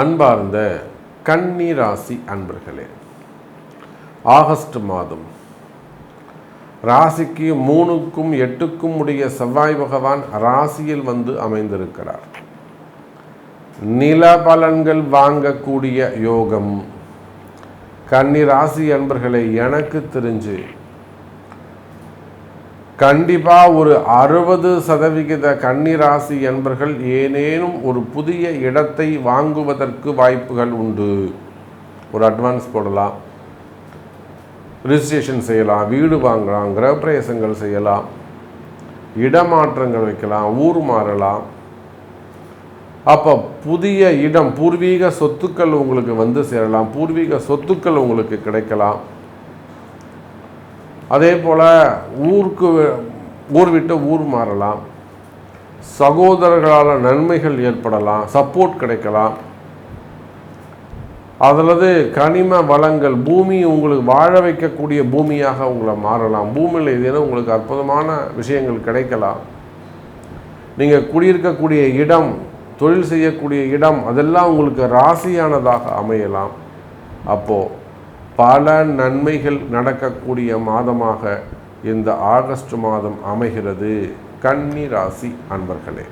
அன்பார்ந்த கன்னி ராசி அன்பர்களே ஆகஸ்ட் மாதம். ராசிக்கு மூணுக்கும் எட்டுக்கும் உடைய செவ்வாய் பகவான் ராசியில் வந்து அமைந்திருக்கிறார். நில பலன்கள் வாங்கக்கூடிய யோகம். கன்னி ராசி அன்பர்களை எனக்கு தெரிஞ்சு கண்டிப்பாக ஒரு அறுபது சதவிகித கன்னிராசி என்பர்கள் ஏனேனும் ஒரு புதிய இடத்தை வாங்குவதற்கு வாய்ப்புகள் உண்டு. ஒரு அட்வான்ஸ் போடலாம். ரிஜிஸ்ட்ரேஷன் செய்யலாம் வீடு வாங்கலாம் கிரகப்பிரவேசங்கள் செய்யலாம் இடமாற்றங்கள் வைக்கலாம் ஊர் மாறலாம். அப்போ புதிய இடம் பூர்வீக சொத்துக்கள் உங்களுக்கு வந்து சேரலாம் பூர்வீக சொத்துக்கள் உங்களுக்கு கிடைக்கலாம். அதே போல் ஊருக்கு ஊர் விட்டு ஊர் மாறலாம். சகோதரர்களால் நன்மைகள் ஏற்படலாம். சப்போர்ட் கிடைக்கலாம். அதல்லது கனிம வளங்கள் பூமி உங்களுக்கு வாழ வைக்கக்கூடிய பூமியாக உங்களை மாறலாம். பூமியில் ஏதேனும் உங்களுக்கு அற்புதமான விஷயங்கள் கிடைக்கலாம். நீங்கள் குடியிருக்கக்கூடிய இடம் தொழில் செய்யக்கூடிய இடம் அதெல்லாம் உங்களுக்கு ராசியானதாக அமையலாம். அப்போது பல நன்மைகள் நடக்கக்கூடிய மாதமாக இந்த ஆகஸ்ட் மாதம் அமைகிறது. கன்னி ராசி அன்பர்களே.